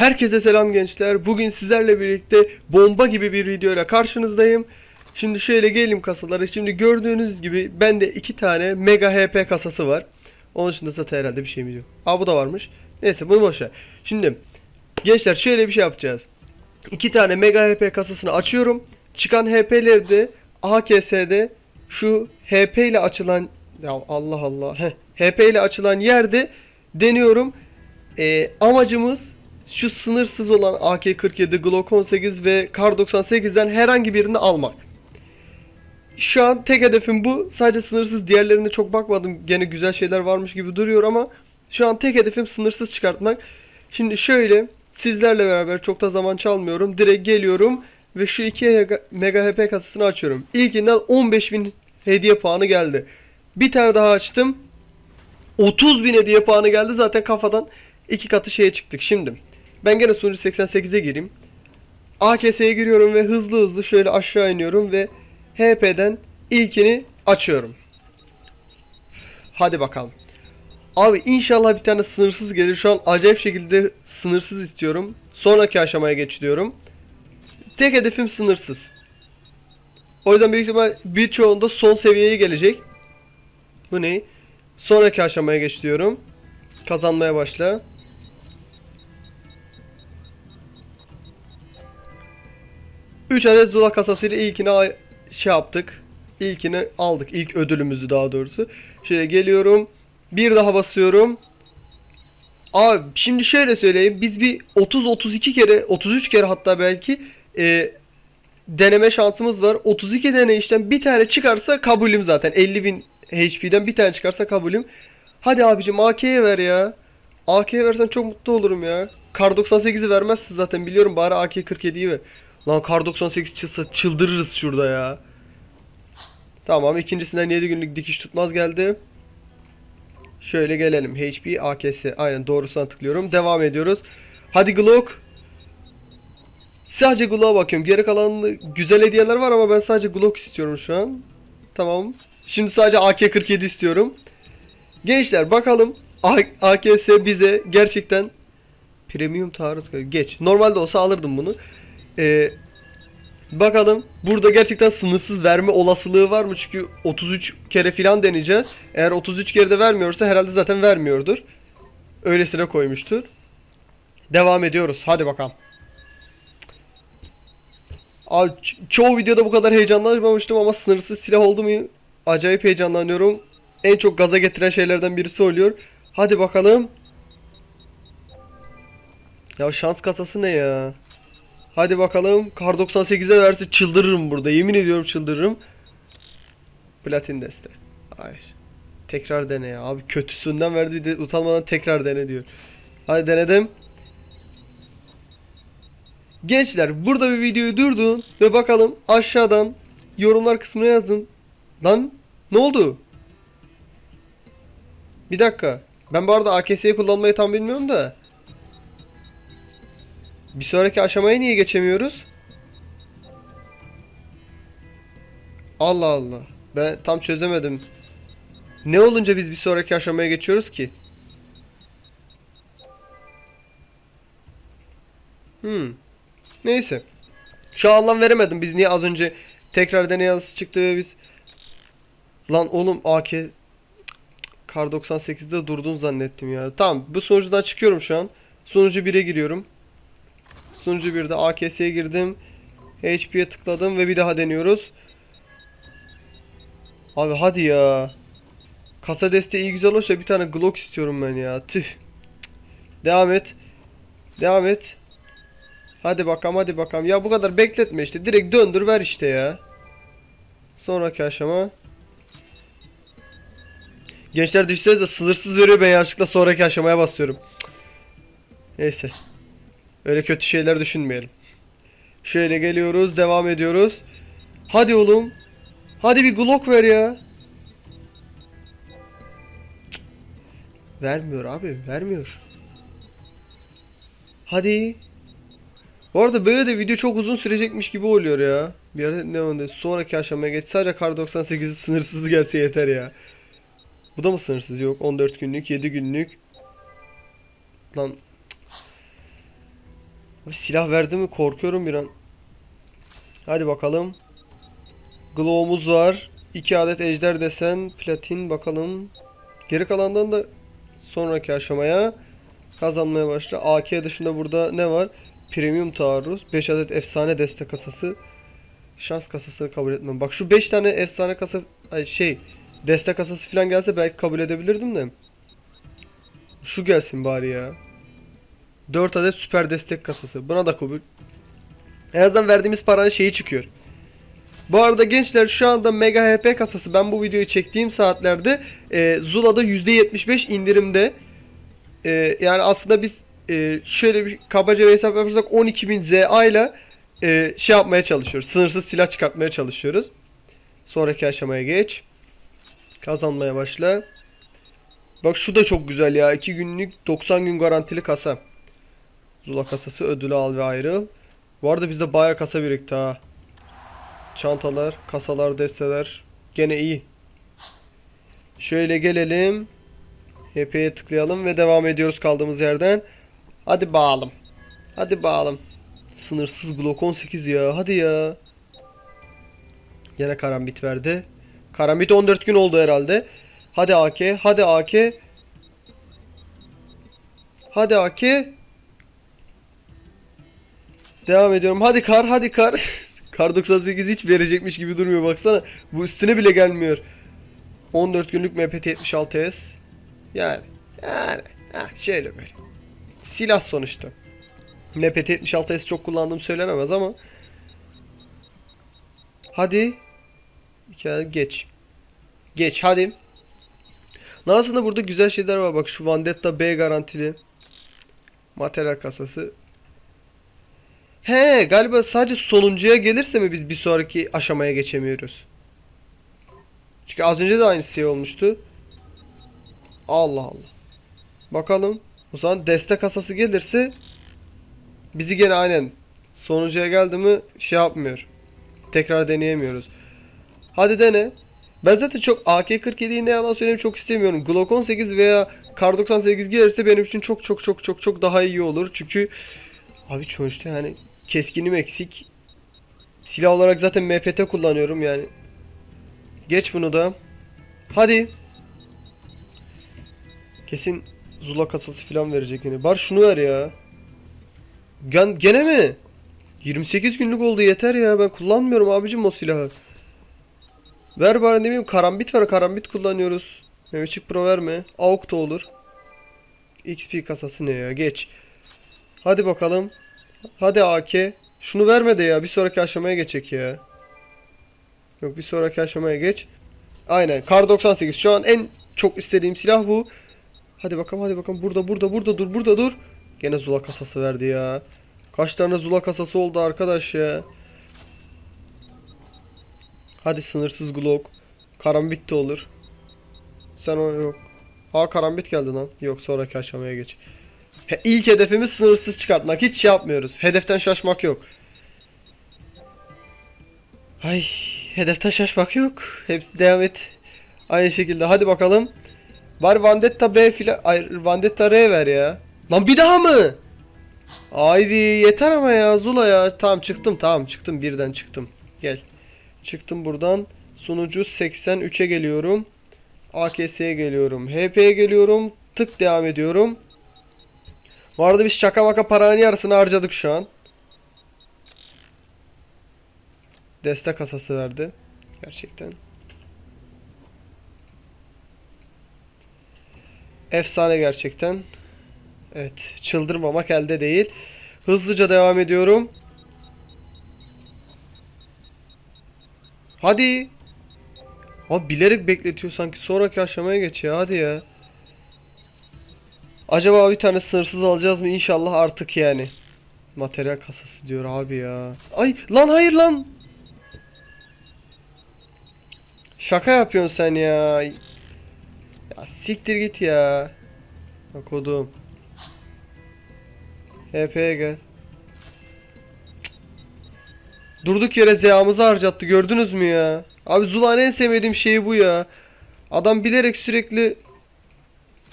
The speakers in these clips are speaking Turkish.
Herkese selam gençler. Bugün sizlerle birlikte bomba gibi bir videoyla karşınızdayım. Şimdi şöyle gelelim kasalara. Şimdi gördüğünüz gibi bende iki tane Mega HP kasası var. Onun dışında zaten herhalde bir şeyimiz yok. Aa bu da varmış. Neyse bunu boşver. Şimdi gençler şöyle bir şey yapacağız. İki tane Mega HP kasasını açıyorum. Çıkan HP'leri de AKS'de şu HP ile açılan ya Allah Allah HP ile açılan yerde deniyorum. Ee, amacımız şu sınırsız olan AK-47, Glock 18 ve Kar 98'den herhangi birini almak. Şu an tek hedefim bu. Sadece sınırsız diğerlerine çok bakmadım. Gene güzel şeyler varmış gibi duruyor ama şu an tek hedefim sınırsız çıkartmak. Şimdi şöyle sizlerle beraber çok da zaman çalmıyorum. Direkt geliyorum ve şu 2 Mega HP kasasını açıyorum. İlkinden 15.000 hediye puanı geldi. Bir tane daha açtım. 30.000 hediye puanı geldi. Zaten kafadan iki katı şeye çıktık. Şimdi ben gene sunucu 88'e gireyim. AKS'ye giriyorum ve hızlı hızlı şöyle aşağı iniyorum ve HP'den ilkini açıyorum. Hadi bakalım. Abi inşallah bir tane sınırsız gelir. Şu an acayip şekilde sınırsız istiyorum. Sonraki aşamaya geçiyorum. Tek hedefim sınırsız. O yüzden büyük ihtimal birçoğunda son seviyeye gelecek. Bu ne? Sonraki aşamaya geç diyorum. Kazanmaya başla. Üç adet Zula kasasıyla ilkini şey yaptık. İlkini aldık. İlk ödülümüzü daha doğrusu. Şöyle geliyorum. Bir daha basıyorum. Abi şimdi şöyle söyleyeyim. Biz bir 30-32 kere 33 kere hatta belki e, deneme şansımız var. 32 deneyişten bir tane çıkarsa kabulüm zaten. 50.000 HP'den bir tane çıkarsa kabulüm. Hadi abicim AK'ye ver ya. AK'ye versen çok mutlu olurum ya. Kar 98'i vermezsin zaten biliyorum bari AK-47'yi ver. Lan Kar 98 çıksa çıldırırız şurada ya. Tamam ikincisinden 7 günlük dikiş tutmaz geldi. Şöyle gelelim. HP AKS. Aynen doğrusuna tıklıyorum. Devam ediyoruz. Hadi Glock. Sadece Glock'a bakıyorum. Geri kalan güzel hediyeler var ama ben sadece Glock istiyorum şu an. Tamam. Şimdi sadece AK-47 istiyorum. Gençler bakalım AKS bize gerçekten premium taarruz geç. Normalde olsa alırdım bunu. Ee, bakalım burada gerçekten sınırsız verme olasılığı var mı? Çünkü 33 kere filan deneyeceğiz. Eğer 33 kere de vermiyorsa herhalde zaten vermiyordur. Öylesine koymuştur. Devam ediyoruz. Hadi bakalım. Abi ço- çoğu videoda bu kadar heyecanlanmamıştım ama sınırsız silah oldu mu acayip heyecanlanıyorum. En çok gaza getiren şeylerden birisi oluyor. Hadi bakalım. Ya şans kasası ne ya? Hadi bakalım. Kar 98'e verse çıldırırım burada. Yemin ediyorum çıldırırım. Platin deste. Hayır. Tekrar dene ya. Abi kötüsünden verdi bir de utanmadan tekrar dene diyor. Hadi denedim. Gençler burada bir videoyu durdun ve bakalım aşağıdan yorumlar kısmına yazın. Lan ne oldu? Bir dakika. Ben bu arada AKS'yi kullanmayı tam bilmiyorum da. Bir sonraki aşamaya niye geçemiyoruz? Allah Allah. Ben tam çözemedim. Ne olunca biz bir sonraki aşamaya geçiyoruz ki? Hmm. Neyse. Şu anlam veremedim. Biz niye az önce tekrar deney yazısı çıktı biz. Lan oğlum AK Kar 98'de durdun zannettim ya. Tamam bu sunucudan çıkıyorum şu an. Sunucu 1'e giriyorum. Sunucu 1'de AKS'ye girdim. HP'ye tıkladım ve bir daha deniyoruz. Abi hadi ya. Kasa desteği iyi güzel olursa bir tane Glock istiyorum ben ya. Tüh. Devam et. Devam et. Hadi bakalım hadi bakalım. Ya bu kadar bekletme işte. Direkt döndür ver işte ya. Sonraki aşama. Gençler düşseniz de sınırsız veriyor ben yanlışlıkla sonraki aşamaya basıyorum. Neyse. Öyle kötü şeyler düşünmeyelim. Şöyle geliyoruz, devam ediyoruz. Hadi oğlum. Hadi bir Glock ver ya. Vermiyor abi, vermiyor. Hadi. Bu arada böyle de video çok uzun sürecekmiş gibi oluyor ya. Bir arada ne oldu? Sonraki aşamaya geç. Sadece Kar 98'i sınırsız gelse yeter ya. Bu da mı sınırsız? Yok. 14 günlük, 7 günlük. Lan Silah verdi mi korkuyorum bir an. Hadi bakalım. Glow'umuz var. 2 adet ejder desen. Platin bakalım. Geri kalandan da sonraki aşamaya kazanmaya başla. AK dışında burada ne var? Premium taarruz. 5 adet efsane deste kasası. Şans kasasını kabul etmem. Bak şu 5 tane efsane kasa ay şey deste kasası falan gelse belki kabul edebilirdim de. Şu gelsin bari ya. 4 adet süper destek kasası. Buna da kabul. En azından verdiğimiz paranın şeyi çıkıyor. Bu arada gençler şu anda Mega HP kasası ben bu videoyu çektiğim saatlerde e, Zula'da %75 indirimde. E, yani aslında biz e, şöyle bir kabaca bir hesap yaparsak 12.000 ZA ile e, şey yapmaya çalışıyoruz. Sınırsız silah çıkartmaya çalışıyoruz. Sonraki aşamaya geç. Kazanmaya başla. Bak şu da çok güzel ya. 2 günlük 90 gün garantili kasa. Zula kasası ödülü al ve ayrıl. Bu arada bizde baya kasa birikti ha. Çantalar, kasalar, desteler. Gene iyi. Şöyle gelelim. HP'ye tıklayalım ve devam ediyoruz kaldığımız yerden. Hadi bağalım. Hadi bağalım. Sınırsız blok 18 ya. Hadi ya. Yine karambit verdi. Karambit 14 gün oldu herhalde. Hadi AK. Hadi AK. Hadi AK. Devam ediyorum. Hadi kar hadi kar. kar 98 hiç verecekmiş gibi durmuyor baksana. Bu üstüne bile gelmiyor. 14 günlük MPT 76S. Yani. Yani. Heh, şöyle böyle. Silah sonuçta. MPT 76S çok kullandığım söylenemez ama. Hadi. Hikaye geç. Geç hadi. Aslında burada güzel şeyler var. Bak şu Vandetta B garantili. Materyal kasası. He galiba sadece sonuncuya gelirse mi biz bir sonraki aşamaya geçemiyoruz? Çünkü az önce de aynı şey olmuştu. Allah Allah. Bakalım. O zaman destek kasası gelirse bizi gene aynen sonuncuya geldi mi şey yapmıyor. Tekrar deneyemiyoruz. Hadi dene. Ben zaten çok AK-47'yi ne yalan söyleyeyim çok istemiyorum. Glock 18 veya Kar 98 gelirse benim için çok çok çok çok çok daha iyi olur. Çünkü Abi çoğuşta yani keskinim eksik. Silah olarak zaten MPT kullanıyorum yani. Geç bunu da. Hadi. Kesin Zula kasası falan verecek yine. Bar şunu ver ya. Gen gene mi? 28 günlük oldu yeter ya. Ben kullanmıyorum abicim o silahı. Ver bari ne bileyim karambit var. Karambit kullanıyoruz. Mevçik Pro verme. AUK da olur. XP kasası ne ya geç. Hadi bakalım. Hadi AK. Şunu verme de ya. Bir sonraki aşamaya geçecek ya. Yok bir sonraki aşamaya geç. Aynen. Kar 98. Şu an en çok istediğim silah bu. Hadi bakalım hadi bakalım. Burada burada burada dur burada dur. Gene Zula kasası verdi ya. Kaç tane Zula kasası oldu arkadaş ya. Hadi sınırsız Glock. Karambit de olur. Sen o yok. Aa karambit geldi lan. Yok sonraki aşamaya geç. He, ilk hedefimiz sınırsız çıkartmak. Hiç şey yapmıyoruz. Hedeften şaşmak yok. Ay, hedeften şaşmak yok. Hepsi devam et. Aynı şekilde. Hadi bakalım. Var Vandetta B filan. Hayır, Vandetta R ver ya. Lan bir daha mı? Haydi yeter ama ya Zula ya. Tamam çıktım tamam çıktım birden çıktım. Gel. Çıktım buradan. Sunucu 83'e geliyorum. AKS'ye geliyorum. HP'ye geliyorum. Tık devam ediyorum. Bu arada biz şaka maka paranın yarısını harcadık şu an. Destek asası verdi. Gerçekten. Efsane gerçekten. Evet. Çıldırmamak elde değil. Hızlıca devam ediyorum. Hadi. Abi bilerek bekletiyor sanki. Sonraki aşamaya geç ya. Hadi ya. Acaba bir tane sınırsız alacağız mı? İnşallah artık yani. Materyal kasası diyor abi ya. Ay lan hayır lan. Şaka yapıyorsun sen ya. Ya siktir git ya. Bak odum. HP'ye gel. Durduk yere zeamızı harcattı gördünüz mü ya? Abi Zula'nın en sevmediğim şeyi bu ya. Adam bilerek sürekli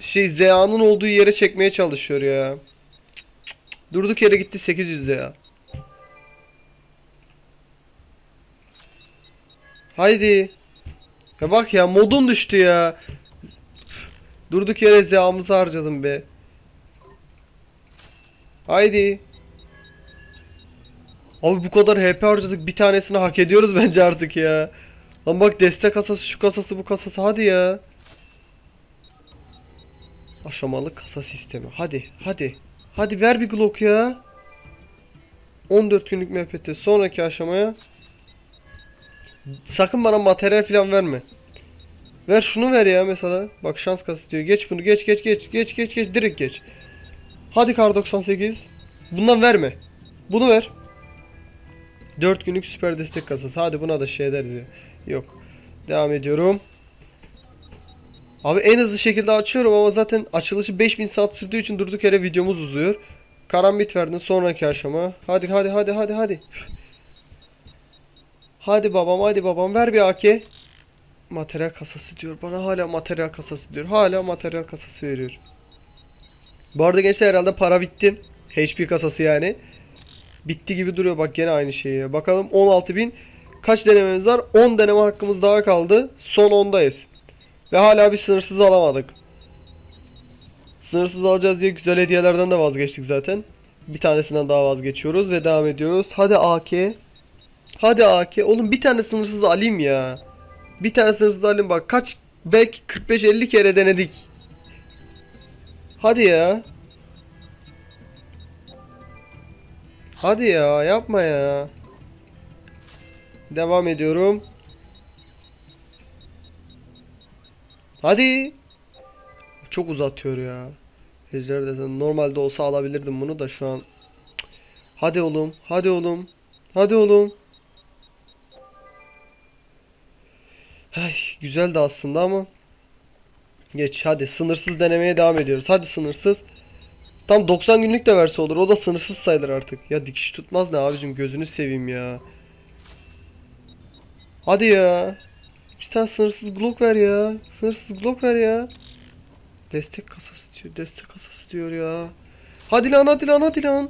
şey ZA'nın olduğu yere çekmeye çalışıyor ya. Durduk yere gitti 800 ZA. Haydi. Ya bak ya modun düştü ya. Durduk yere ZA'mızı harcadım be. Haydi. Abi bu kadar HP harcadık bir tanesini hak ediyoruz bence artık ya. Lan bak destek kasası şu kasası bu kasası hadi ya. Aşamalı kasa sistemi hadi hadi. Hadi ver bir Glock ya. 14 günlük MPT sonraki aşamaya. Sakın bana materyal falan verme. Ver şunu ver ya mesela. Bak şans kasası diyor. Geç bunu geç geç geç geç geç geç direkt geç. Hadi kar 98. Bundan verme. Bunu ver. 4 günlük süper destek kasası. Hadi buna da şey ederiz ya. Yok. Devam ediyorum. Abi en hızlı şekilde açıyorum ama zaten açılışı 5000 saat sürdüğü için durduk yere videomuz uzuyor. Karambit verdin sonraki aşama. Hadi hadi hadi hadi hadi. Hadi babam hadi babam ver bir AK. Materyal kasası diyor. Bana hala materyal kasası diyor. Hala materyal kasası veriyor. Bu arada gençler herhalde para bitti. HP kasası yani. Bitti gibi duruyor bak gene aynı şey ya. Bakalım 16.000 kaç denememiz var? 10 deneme hakkımız daha kaldı. Son 10'dayız. Ve hala bir sınırsız alamadık. Sınırsız alacağız diye güzel hediyelerden de vazgeçtik zaten. Bir tanesinden daha vazgeçiyoruz ve devam ediyoruz. Hadi AK. Hadi AK. Oğlum bir tane sınırsız alayım ya. Bir tane sınırsız alayım bak. Kaç belki 45-50 kere denedik. Hadi ya. Hadi ya yapma ya. Devam ediyorum. Hadi. Çok uzatıyor ya. Ejder desen normalde olsa alabilirdim bunu da şu an. Hadi oğlum. Hadi oğlum. Hadi oğlum. Ay, güzeldi aslında ama. Geç hadi sınırsız denemeye devam ediyoruz. Hadi sınırsız. Tam 90 günlük de verse olur. O da sınırsız sayılır artık. Ya dikiş tutmaz ne abicim gözünü seveyim ya. Hadi ya. Bir sınırsız Glock ver ya. Sınırsız Glock ver ya. Destek kasası diyor. Destek kasası diyor ya. Hadi lan hadi lan hadi lan.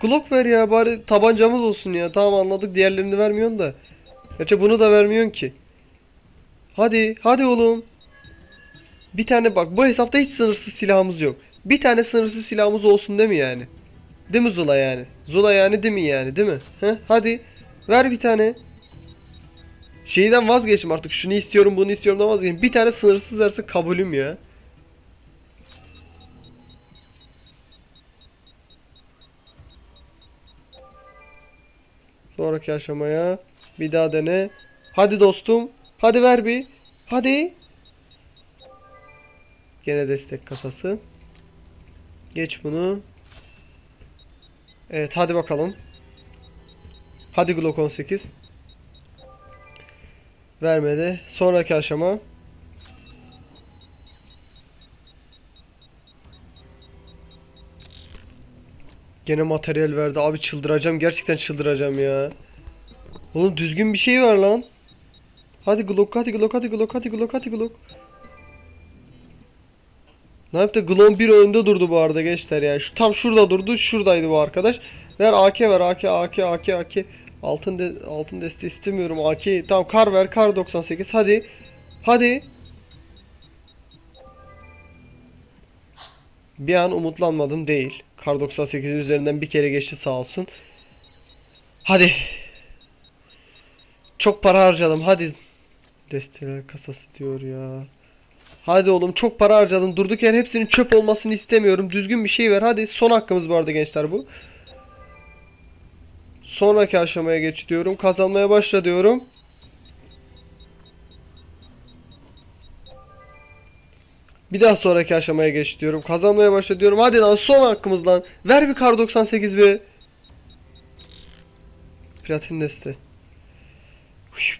Glock ver ya bari tabancamız olsun ya. Tamam anladık diğerlerini vermiyorsun da. Gerçi bunu da vermiyorsun ki. Hadi hadi oğlum. Bir tane bak bu hesapta hiç sınırsız silahımız yok. Bir tane sınırsız silahımız olsun değil mi yani? Değil mi Zula yani? Zula yani değil mi yani değil mi? Heh, hadi ver bir tane. Şeyden vazgeçtim artık. Şunu istiyorum, bunu istiyorum da vazgeçtim. Bir tane sınırsız verse kabulüm ya. Sonraki aşamaya bir daha dene. Hadi dostum. Hadi ver bir. Hadi. Gene destek kasası. Geç bunu. Evet hadi bakalım. Hadi Glock 18. Vermedi. Sonraki aşama. Gene materyal verdi. Abi çıldıracağım. Gerçekten çıldıracağım ya. Oğlum düzgün bir şey var lan. Hadi Glock, hadi Glock, hadi Glock, hadi Glock, hadi Glock. Ne yaptı? Glock bir önünde durdu bu arada gençler ya. Şu tam şurada durdu. Şuradaydı bu arkadaş. Ver AK ver AK AK AK AK. Altın de, altın desteği istemiyorum. AK tamam kar ver kar 98 hadi. Hadi. Bir an umutlanmadım değil. Kar 98'in üzerinden bir kere geçti sağ olsun. Hadi. Çok para harcadım hadi. Desteler kasası diyor ya. Hadi oğlum çok para harcadım. Durduk yere hepsinin çöp olmasını istemiyorum. Düzgün bir şey ver. Hadi son hakkımız bu arada gençler bu. Sonraki aşamaya geç diyorum. Kazanmaya başla diyorum. Bir daha sonraki aşamaya geç diyorum. Kazanmaya başla diyorum. Hadi lan son hakkımız lan. Ver bir kar 98 bir. Platin deste.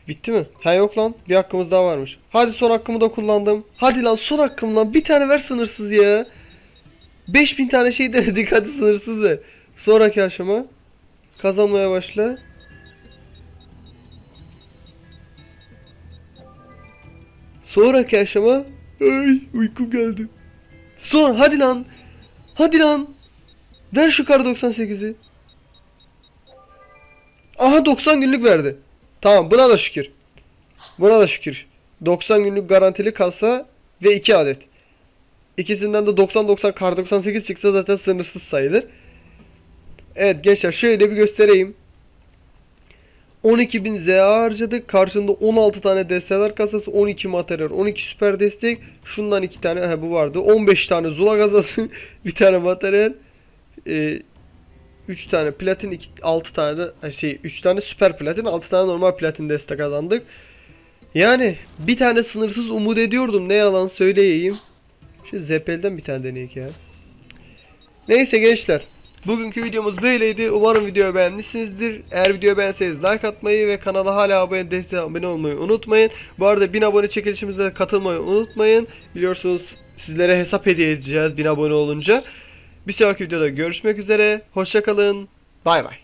Bitti mi? Ha yok lan. Bir hakkımız daha varmış. Hadi son hakkımı da kullandım. Hadi lan son hakkım lan. Bir tane ver sınırsız ya. 5000 tane şey denedik. Hadi sınırsız ver. Sonraki aşama. Kazanmaya başla. Sonraki aşama. Ay uykum geldi. Son hadi lan. Hadi lan. Ver şu kar 98'i. Aha 90 günlük verdi. Tamam buna da şükür. Buna da şükür. 90 günlük garantili kasa ve 2 adet. İkisinden de 90-90 kar 98 çıksa zaten sınırsız sayılır. Evet gençler şöyle bir göstereyim. 12.000 ZA harcadık. Karşında 16 tane desteler kasası, 12 materyal, 12 süper destek. Şundan 2 tane he, bu vardı. 15 tane zula kasası, bir tane materyal. Ee, 3 tane platin, 2, 6 tane de ha, şey 3 tane süper platin, 6 tane normal platin destek kazandık. Yani bir tane sınırsız umut ediyordum. Ne yalan söyleyeyim. Şu ZPL'den bir tane deneyek ya. Neyse gençler. Bugünkü videomuz böyleydi. Umarım videoyu beğenmişsinizdir. Eğer videoyu beğenseniz like atmayı ve kanala hala abone değilseniz abone olmayı unutmayın. Bu arada 1000 abone çekilişimize katılmayı unutmayın. Biliyorsunuz sizlere hesap hediye edeceğiz 1000 abone olunca. Bir sonraki videoda görüşmek üzere. Hoşçakalın. Bay bay.